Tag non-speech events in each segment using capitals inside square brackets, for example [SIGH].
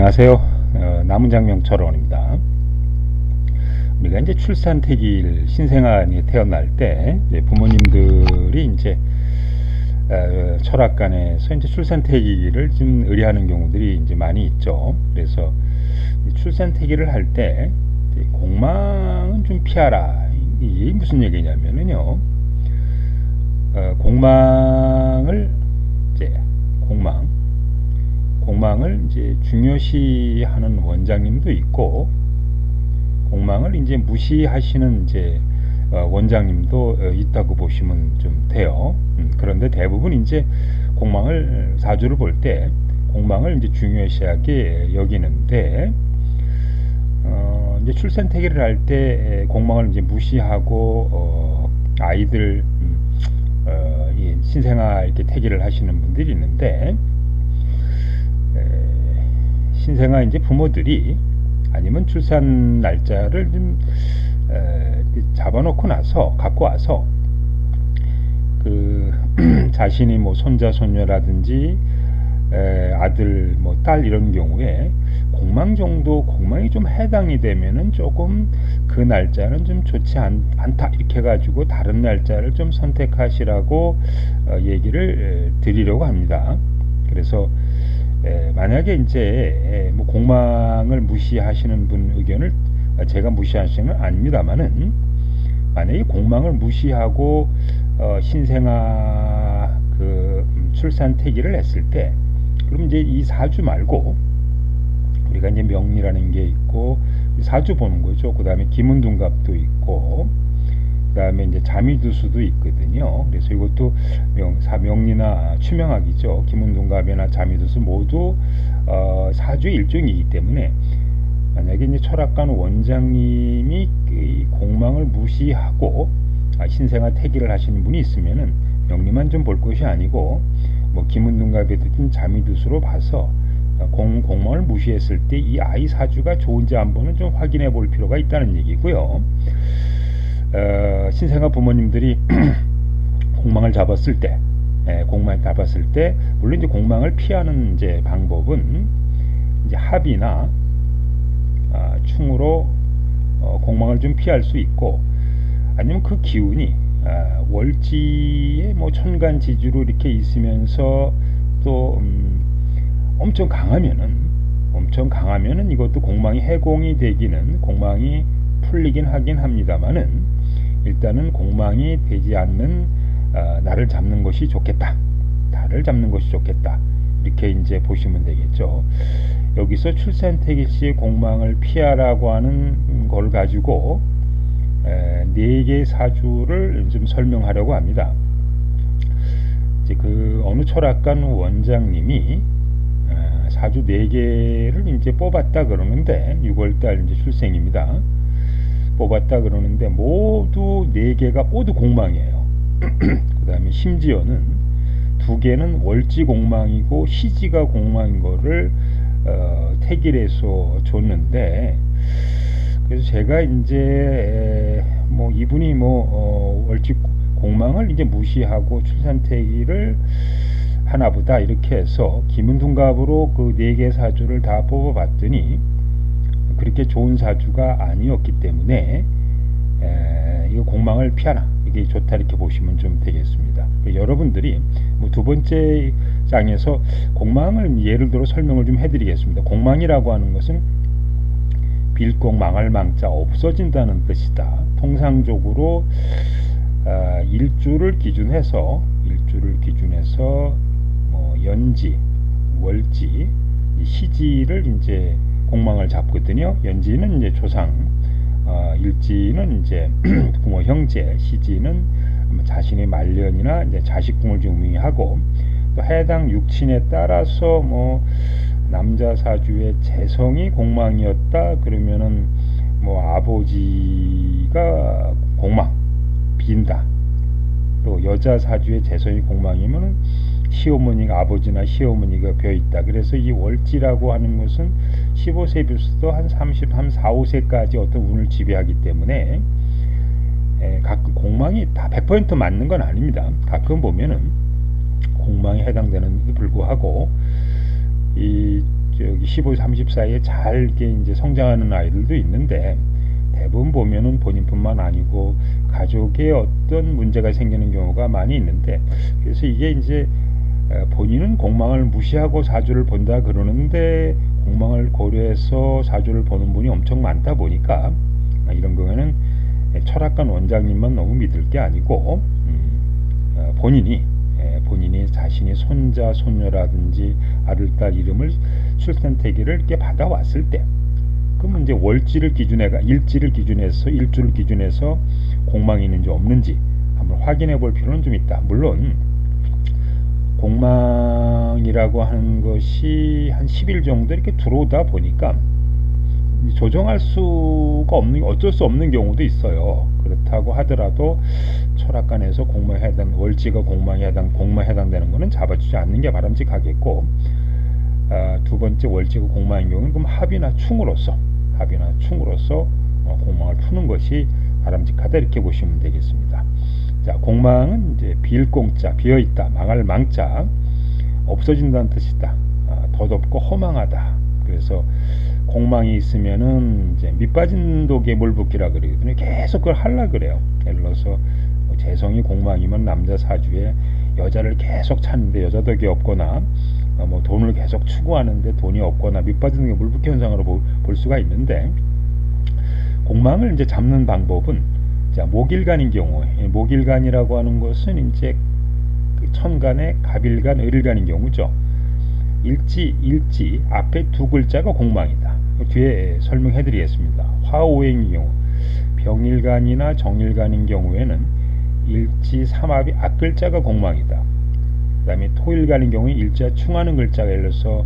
안녕하세요. 어, 남은장명 철원입니다. 우리가 이제 출산태길 신생아에 태어날 때 이제 부모님들이 이제 어, 철학관에서 이제 출산 태기를 좀 의뢰하는 경우들이 이제 많이 있죠. 그래서 출산 태기를 할 때 공망은 좀 피하라. 이게 무슨 얘기냐면은요. 어, 공망을 이제 공망 공망을 이제 중요시하는 원장님도 있고 공망을 이제 무시하시는 이제 어, 원장님도 어, 있다고 보시면 좀 돼요. 음, 그런데 대부분 이제 공망을 사주를 볼 때 공망을 이제 중요시하게 여기는데 어, 이제 출산 태기를 할 때 공망을 이제 무시하고 어, 아이들 음, 어, 신생아 이렇게 태기를 하시는 분들이 있는데 신생아 이제 부모들이 아니면 출산 날짜를 좀 에, 잡아놓고 나서 갖고 와서 그 [CLEARS THROAT] 자신이 뭐 손자 손녀라든지 에, 아들 뭐 딸 이런 경우에 공망 정도 공망이 좀 해당이 되면은 조금 그 날짜는 좀 좋지 않, 다 이렇게 가지고 다른 날짜를 좀 선택하시라고 어, 얘기를 드리려고 합니다. 그래서 에, 만약에 이제 에, 뭐 공망을 무시하시는 분 의견을 제가 무시하시는 건 아닙니다만은 만약에 공망을 무시하고 어, 신생아 그 음, 출산 태기를 했을 때 그럼 이제 이 사주 말고 우리가 이제 명리라는 게 있고 사주 보는 거죠. 그 다음에 기문둔갑도 있고 그 다음에 이제 자미두수도 있거든요. 그래서 이것도 명, 사 명리나 추명학이죠. 기문동갑이나 자미두수 모두 어, 사주의 일종이기 때문에 만약에 이제 철학관 원장님이 그 공망을 무시하고 아, 신생아 태기를 하시는 분이 있으면은 명리만 좀 볼 것이 아니고 뭐 기문둔갑이든 자미두수로 봐서 공, 공망을 무시했을 때 이 아이 사주가 좋은지 한번은 좀 확인해 볼 필요가 있다는 얘기고요. 어, 신생아 부모님들이 [CLEARS THROAT] 공망을 잡았을 때, 예, 공망을 잡았을 때, 물론 이제 공망을 피하는 이제 방법은 이제 합이나 어, 충으로 어, 공망을 좀 피할 수 있고, 아니면 그 기운이 어, 월지에 뭐 천간 지주로 이렇게 있으면서 또 음, 엄청 강하면은 엄청 강하면은 이것도 공망이 해공이 되기는 공망이 풀리긴 하긴 합니다만은 일단은 공망이 되지 않는 어, 나를 잡는 것이 좋겠다. 나를 잡는 것이 좋겠다. 이렇게 이제 보시면 되겠죠. 여기서 출생태기 시 공망을 피하라고 하는 걸 가지고 네 개의 사주를 좀 설명하려고 합니다. 이제 그 어느 철학관 원장님이 어, 사주 네 개를 이제 뽑았다 그러는데 6월달 이제 출생입니다. 뽑았다 그러는데 모두 네 개가 모두 공망이에요. [CLEARS THROAT] 그 다음에 심지어는 두 개는 월지 공망이고 시지가 공망인 거를 어, 태길에서 줬는데 그래서 제가 이제 뭐 이분이 뭐 어, 월지 공망을 이제 무시하고 출산태기를 하나보다 이렇게 해서 김은둔갑으로 그 네 개 사주를 다 뽑아봤더니 그렇게 좋은 사주가 아니었기 때문에 에, 이거 공망을 피하나 이게 좋다 이렇게 보시면 좀 되겠습니다. 여러분들이 뭐 두 번째 장에서 공망을 예를 들어 설명을 좀 해드리겠습니다. 공망이라고 하는 것은 빌공 망할 망자 없어진다는 뜻이다. 통상적으로 어, 일주를 기준해서 일주를 기준해서 뭐 연지, 월지, 시지를 이제 공망을 잡거든요. 연지는 이제 조상, 어, 일지는 이제 [CLEARS THROAT] 부모 형제, 시지는 자신의 말년이나 이제 자식궁을 좀 의미하고 또 해당 육친에 따라서 뭐 남자 사주의 재성이 공망이었다 그러면은 뭐 아버지가 공망 빈다 또 여자 사주의 재성이 공망이면은 시어머니가 아버지나 시어머니가 벼 있다. 그래서 이 월지라고 하는 것은 15세 비수도 한 30, 한 4, 5세까지 어떤 운을 지배하기 때문에 에, 가끔 공망이 다 100% 맞는 건 아닙니다. 가끔 보면은 공망에 해당되는데도 불구하고 이 저기 15, 30 사이에 잘 이렇게 이제 성장하는 아이들도 있는데 대부분 보면은 본인뿐만 아니고 가족에 어떤 문제가 생기는 경우가 많이 있는데 그래서 이게 이제 어, 본인은 공망을 무시하고 사주를 본다 그러는데 공망을 고려해서 사주를 보는 분이 엄청 많다 보니까 아, 이런 경우에는 철학관 원장님만 너무 믿을 게 아니고 음, 어, 본인이 예, 본인이 자신이 손자 손녀라든지 아들 딸 이름을 출생태기를 이렇게 받아왔을 때 그러면 이제 월지를 기준해가 일지를 기준해서 일주를 기준해서 공망이 있는지 없는지 한번 확인해 볼 필요는 좀 있다. 물론 공망이라고 하는 것이 한 10일 정도 이렇게 들어오다 보니까 조정할 수가 없는 어쩔 수 없는 경우도 있어요. 그렇다고 하더라도 철학관에서 공망에 해당 월지가 공망에 해당 공망에 해당되는 것은 잡아주지 않는 게 바람직하겠고 아, 두 번째 월지가 공망인 경우는 그럼 합이나 충으로서 합이나 충으로서 어, 공망을 푸는 것이 바람직하다 이렇게 보시면 되겠습니다. 자, 공망은 이제 빌공자, 비어 있다, 망할 망자, 없어진다는 뜻이다. 아, 덧없고 허망하다. 그래서 공망이 있으면은 이제 밑빠진 독에 물 붓기라 그러거든요. 계속 그걸 하려 그래요. 예를 들어서 뭐 재성이 공망이면 남자 사주에 여자를 계속 찾는데 여자 덕이 없거나 어, 뭐 돈을 계속 추구하는데 돈이 없거나 밑빠진 독에 물 붓기 현상으로 볼, 볼 수가 있는데 공망을 이제 잡는 방법은 자, 목일간인 경우에 목일간이라고 하는 것은 이제 그 천간에 갑일간, 을일간인 경우죠. 일지, 일지 앞에 두 글자가 공망이다. 뒤에 설명해 드리겠습니다. 화오행인 경우 병일간이나 정일간인 경우에는 일지 삼합이 앞글자가 공망이다. 그 다음에 토일간인 경우에 일자 충하는 글자가 예를 들어서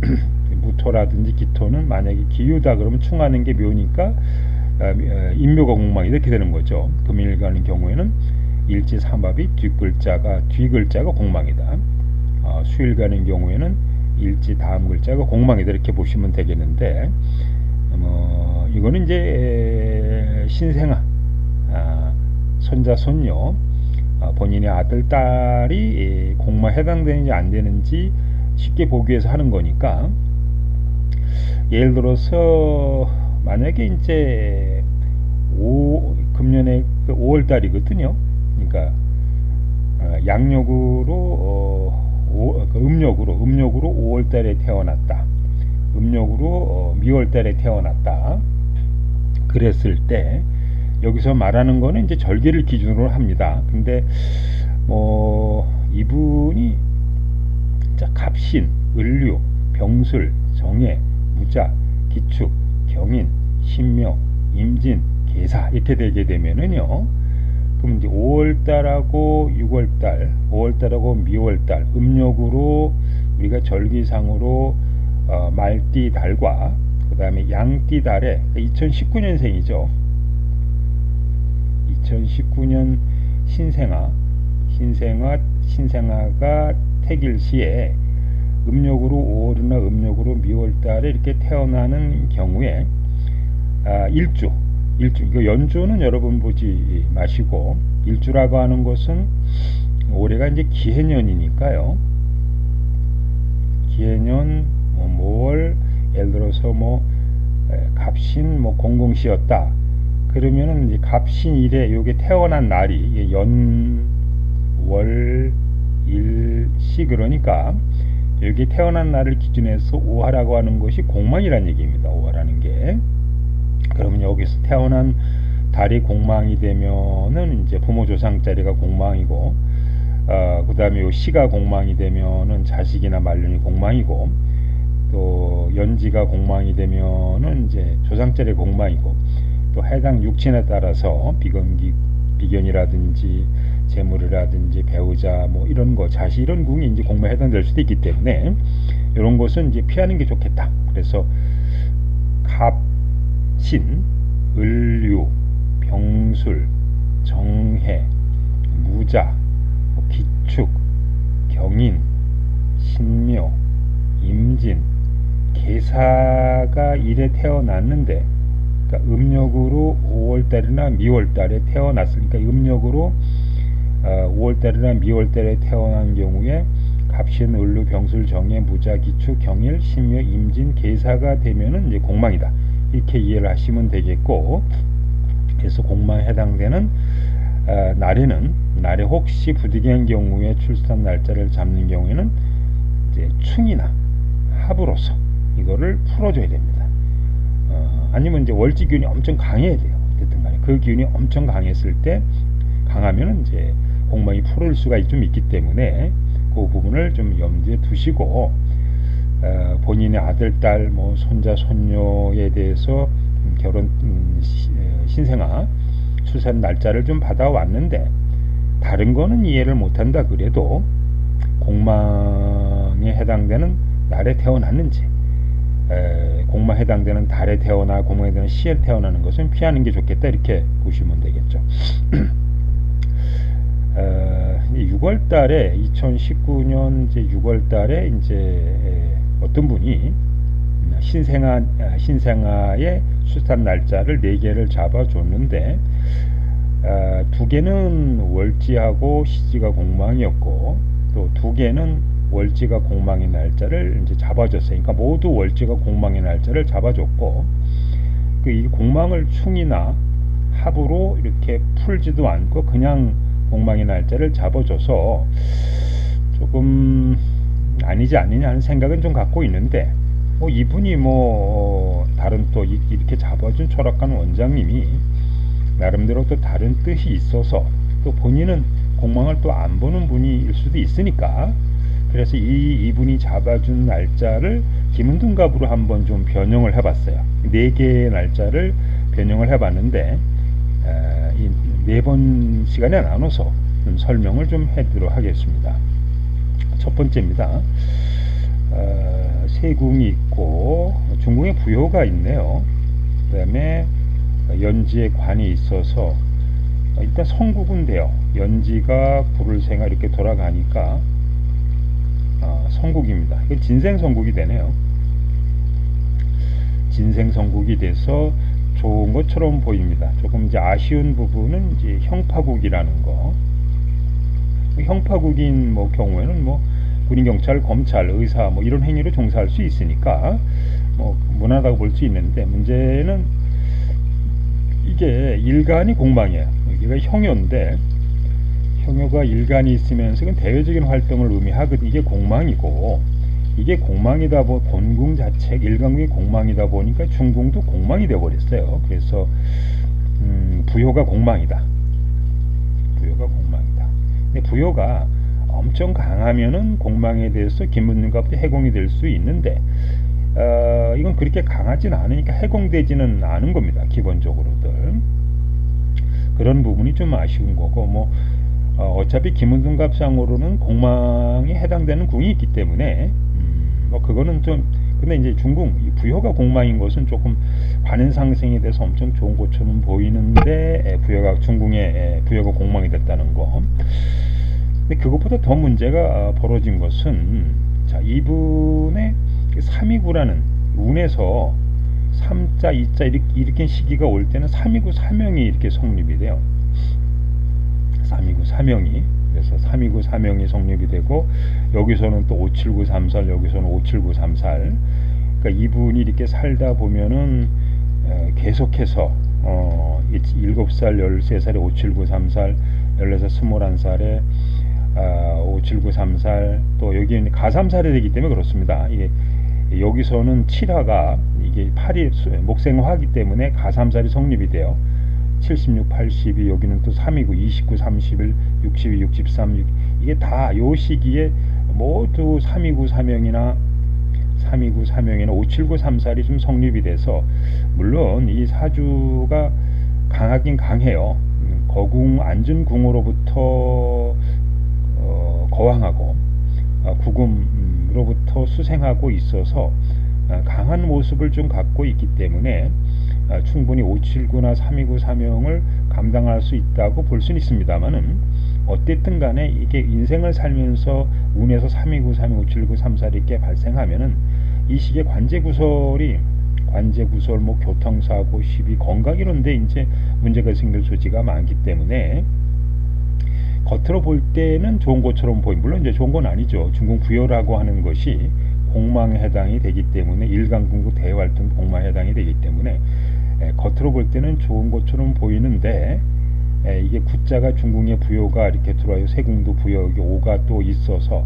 [CLEARS THROAT] 무토라든지 기토는 만약에 기유다 그러면 충하는 게 묘니까 어, 인묘가 공망이 이렇게 되는 거죠. 금일간인 경우에는 일지 삼합이 뒷글자가 뒤글자가 공망이다. 어, 수일간인 경우에는 일지 다음 글자가 공망이다 이렇게 보시면 되겠는데 어, 이거는 이제 신생아 아, 손자 손녀 아, 본인의 아들 딸이 공망 해당되는지 안 되는지 쉽게 보기 위해서 하는 거니까 예를 들어서 만약에 이제 5 금년에 5월 달이거든요. 그러니까 어, 양력으로 어, 오, 그 음력으로 음력으로 5월 달에 태어났다. 음력으로 어, 미월 달에 태어났다. 그랬을 때 여기서 말하는 거는 이제 절기를 기준으로 합니다. 근데 뭐 이분이 자 갑신, 을류, 병술, 정해, 무자, 기축, 경인, 신묘, 임진, 계사 이렇게 되게 되면은요. 그럼 이제 5월달하고 6월달, 5월달하고 미월달 음력으로 우리가 절기상으로 어, 말띠 달과 그 다음에 양띠 달에 2019년생이죠. 2019년 신생아, 신생아, 신생아가 태길시에 음력으로 5월이나 음력으로 미월달에 이렇게 태어나는 경우에 아, 일주, 일주 이거 연주는 여러분 보지 마시고 일주라고 하는 것은 올해가 이제 기해년이니까요. 기해년 뭐 모월 예를 들어서 뭐 에, 갑신 뭐 공공시였다. 그러면은 이제 갑신 일에 요게 태어난 날이 연 월 일 시 그러니까 여기 태어난 날을 기준해서 오하라고 하는 것이 공망이라는 얘기입니다. 오하라는 게. 그러면 여기서 태어난 달이 공망이 되면은 이제 부모 조상 자리가 공망이고, 어, 그 다음에 요 시가 공망이 되면은 자식이나 말년이 공망이고, 또 연지가 공망이 되면은 이제 조상 자리 공망이고, 또 해당 육친에 따라서 비건기 비견이라든지 재물이라든지 배우자 뭐 이런 거 자식 이런 궁이 이제 공부에 해당될 수도 있기 때문에 이런 것은 이제 피하는 게 좋겠다. 그래서 갑신, 을류, 병술, 정해, 무자, 뭐 기축, 경인, 신묘, 임진, 계사가 일에 태어났는데 그러니까 음력으로 5월달이나 미월달에 태어났으니까 음력으로 어, 5월달이나 미월달에 태어난 경우에 갑신, 을루, 병술, 정해, 무자, 기축, 경일, 신묘, 임진, 계사가 되면은 이제 공망이다. 이렇게 이해를 하시면 되겠고, 그래서 공망에 해당되는 어, 날에는 날에 혹시 부득이한 경우에 출산 날짜를 잡는 경우에는 이제 충이나 합으로서 이거를 풀어줘야 됩니다. 어, 아니면 이제 월지 기운이 엄청 강해야 돼요. 어쨌든 간에 그 기운이 엄청 강했을 때 강하면은 이제 공망이 풀을 수가 좀 있기 때문에 그 부분을 좀 염두에 두시고 어, 본인의 아들, 딸, 뭐 손자, 손녀에 대해서 음, 결혼 음, 시- 에, 신생아 출산 날짜를 좀 받아왔는데 다른 거는 이해를 못한다 그래도 공망에 해당되는 날에 태어났는지 에, 공망에 해당되는 달에 태어나 공망에 해당되는 시에 태어나는 것은 피하는 게 좋겠다 이렇게 보시면 되겠죠. [CLEARS THROAT] 어, 6월 달에 2019년 이제 6월 달에 이제 에, 어떤 분이 신생아 아, 신생아의 출산 날짜를 네 개를 잡아 줬는데 아, 두 개는 월지하고 시지가 공망이었고 또 두 개는 월지가 공망의 날짜를 이제 잡아줬어요. 그러니까 모두 월지가 공망의 날짜를 잡아줬고 그 이 공망을 충이나 합으로 이렇게 풀지도 않고 그냥 공망의 날짜를 잡아줘서 조금 아니지 하는 생각은 좀 갖고 있는데 뭐 이분이 뭐 어, 다른 또 이- 이렇게 잡아준 철학관 원장님이 나름대로 또 다른 뜻이 있어서 또 본인은 공망을 또 안 보는 분일 수도 있으니까 그래서 이 이분이 잡아준 날짜를 김은둔갑으로 한번 좀 변형을 해봤어요. 네 개의 날짜를 변형을 해봤는데 네 번 시간에 나눠서 좀 설명을 좀 해드리도록 하겠습니다. 첫 번째입니다. 어, 세궁이 있고 중궁에 부여가 있네요. 그 다음에 연지에 관이 있어서 일단 성국은 돼요. 연지가 불을 생아 이렇게 돌아가니까 어, 성국입니다. 이게 진생 성국이 되네요. 진생 성국이 돼서 좋은 것처럼 보입니다. 조금 이제 아쉬운 부분은 이제 형파국이라는 거. 형파국인 뭐 경우에는 뭐 군인, 경찰, 검찰, 의사 뭐 이런 행위를 종사할 수 있으니까 뭐 무난하다고 볼 수 있는데 문제는 이게 일간이 공방이에요. 여기가 형요인데 형요가 일간이 있으면서 대외적인 활동을 의미하거든. 이게 공망이고 이게 공망이다 보 본궁 자체 일간궁이 공망이다 보니까 중궁도 공망이 돼 버렸어요. 그래서 음, 부여가 공망이다. 부여가 공망이다. 근데 부여가 엄청 강하면은 공망에 대해서 김문님과부터 해공이 될 수 있는데 어, 이건 그렇게 강하진 않으니까 해공되지는 않은 겁니다. 기본적으로들 그런 부분이 좀 아쉬운 거고 뭐 어, 어차피 김은둔 갑상으로는 공망에 해당되는 궁이 있기 때문에 음, 뭐 그거는 좀 근데 이제 이 부여가 공망인 것은 조금 관은 상승에 대해서 엄청 좋은 것처럼 보이는데 에, 부여가 에, 부여가 공망이 됐다는 거. 근데 그것보다 더 문제가 어, 벌어진 것은 자 이분의 그 삼이구라는 운에서 삼자 이자 이렇게, 이렇게 시기가 올 때는 삼이구 사명이 이렇게 성립이 돼요. 삼이구 사명이 그래서 삼이구 사명이 성립이 되고 여기서는 또 57934 여기서는 57934 그러니까 이분이 이렇게 살다 보면은 어, 계속해서 어, 7살, 13살에 57934 14살, 21살에 아, 57934또 여기는 가삼살이 되기 때문에 그렇습니다. 이게 여기서는 7화가 이게 8이 목생화기 때문에 가삼살이 성립이 돼요. 76, 82 여기는 또 3이고 29, 31, 62, 63 6, 이게 다 요 시기에 모두 329 사명이나 329 사명이나 579 3살이 좀 성립이 돼서 물론 이 사주가 강하긴 강해요. 음, 거궁 안준궁으로부터 어, 거왕하고 어, 구금으로부터 수생하고 있어서 어, 강한 모습을 좀 갖고 있기 때문에 어, 충분히 579나 329 사명을 감당할 수 있다고 볼 수는 있습니다만은 어쨌든 간에 이게 인생을 살면서 운에서 329, 329, 579, 34 이렇게 발생하면은 이 시기에 관제 구설이 관제 구설, 뭐 교통사고, 시비, 건강 이런데 이제 문제가 생길 소지가 많기 때문에 겉으로 볼 때는 좋은 것처럼 보임. 물론 이제 좋은 건 아니죠. 중국 부여라고 하는 것이 공망에 해당이 되기 때문에 일간군구 대활동 공망에 해당이 되기 때문에 에, 겉으로 볼 때는 좋은 것처럼 보이는데 에, 이게 구자가 중궁의 부여가 이렇게 들어와요. 세궁도 부여 여기 오가 또 있어서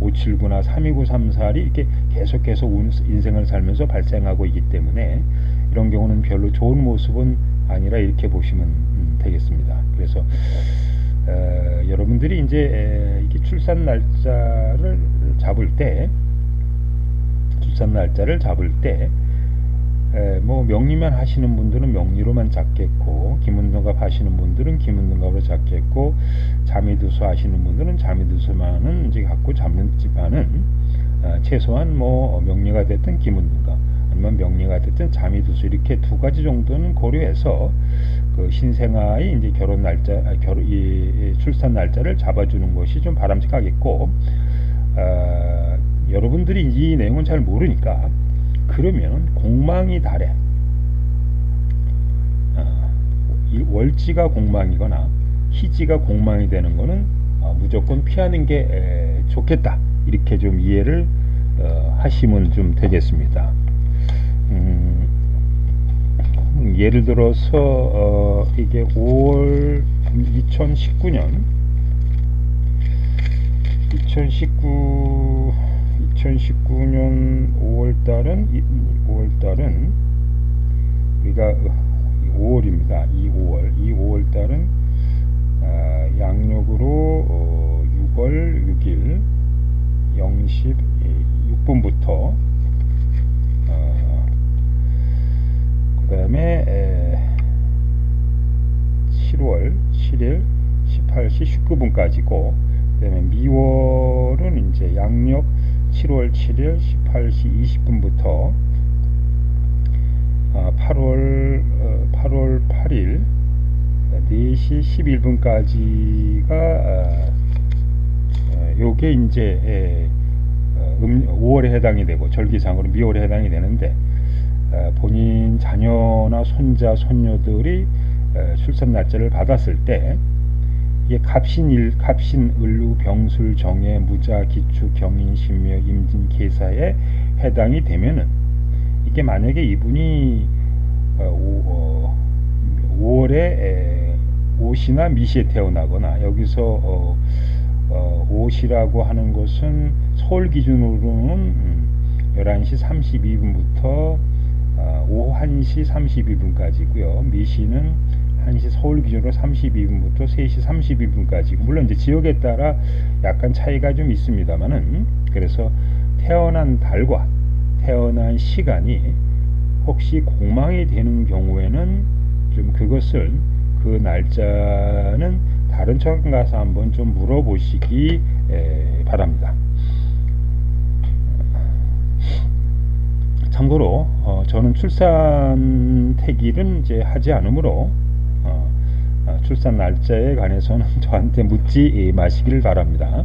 579나 329, 34이 이렇게 계속해서 운- 인생을 살면서 발생하고 있기 때문에 이런 경우는 별로 좋은 모습은 아니라 이렇게 보시면 음, 되겠습니다. 그래서 어, 여러분들이 이제 에, 이게 출산 날짜를 잡을 때 출산 날짜를 잡을 때 에, 뭐 명리만 하시는 분들은 명리로만 잡겠고 기문등갑 하시는 분들은 기문등갑으로 잡겠고 자미두수 하시는 분들은 자미두수만은 이제 갖고 잡는지만은 어, 최소한 뭐 명리가 됐든 기문등갑 아니면 명리가 됐든 자미두수 이렇게 두 가지 정도는 고려해서 그 신생아의 이제 결혼 날짜, 아, 결혼 이, 이 출산 날짜를 잡아주는 것이 좀 바람직하겠고 어, 여러분들이 이 내용은 잘 모르니까 그러면 공망이 달에 어, 이 월지가 공망이거나 희지가 공망이 되는 것은 어, 무조건 피하는 게 에, 좋겠다 이렇게 좀 이해를 어, 하시면 좀 되겠습니다. 음, 예를 들어서 어, 이게 5월 2019년 2019 2019년 5월 달은 5월 달은 우리가 5월입니다. 이 5월 이 5월 달은 아, 양력으로 어, 6월 6일 0시 6분부터 어, 그 다음에 7월 7일 18시 19분까지고 그 다음에 미월은 이제 양력 7월 7일 18시 20분부터 8월 8월 8일 4시 11분까지가 요게 이제 에, 어, 음, 5월에 해당이 되고 절기상으로 미월에 해당이 되는데 어, 본인 자녀나 손자 손녀들이 어, 출산 날짜를 받았을 때 이게 갑신일 갑신을루 병술 정해 무자 기축 경인 신묘 임진 계사에 해당이 되면은 이게 만약에 이분이 어, 오, 어, 5월에 에, 오시나 미시에 태어나거나 여기서 어, 어, 오시라고 하는 것은 서울 기준으로는 음, 11시 32분부터 어, 오후 1시 32분까지고요. 미시는 1시 서울 기준으로 32분부터 3시 32분까지. 물론 이제 지역에 따라 약간 차이가 좀 있습니다만은 그래서 태어난 달과 태어난 시간이 혹시 공망이 되는 경우에는 좀 그것을 그 날짜는 다른 처관 가서 한번 좀 물어보시기 에, 바랍니다. 참고로 어, 저는 출산 태기는 이제 하지 않으므로 출산 날짜에 관해서는 [LAUGHS] 저한테 묻지 마시길 바랍니다.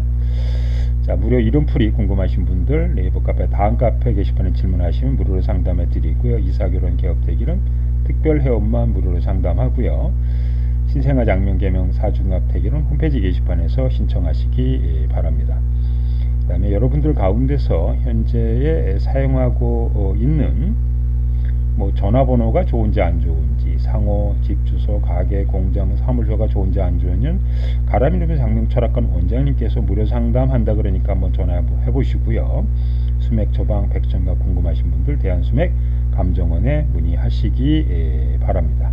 자, 무료 이름풀이 궁금하신 분들 네이버 카페 다음 카페 게시판에 질문하시면 무료로 상담해 드리고요. 이사결혼 개업 대기는 특별 회원만 무료로 상담하고요. 신생아 장면 개명 사중합 대기는 홈페이지 게시판에서 신청하시기 예, 바랍니다. 그 다음에 여러분들 가운데서 현재에 사용하고 어, 있는 뭐 전화번호가 좋은지 안 좋은지 상호, 집 주소, 가게, 공장, 사무소가 좋은지 안 좋은지는 가람이름의 장명 철학관 원장님께서 무료 상담한다 그러니까 한번 전화해 보시고요. 수맥 처방 백전가 궁금하신 분들 대한수맥 감정원에 문의하시기 예, 바랍니다.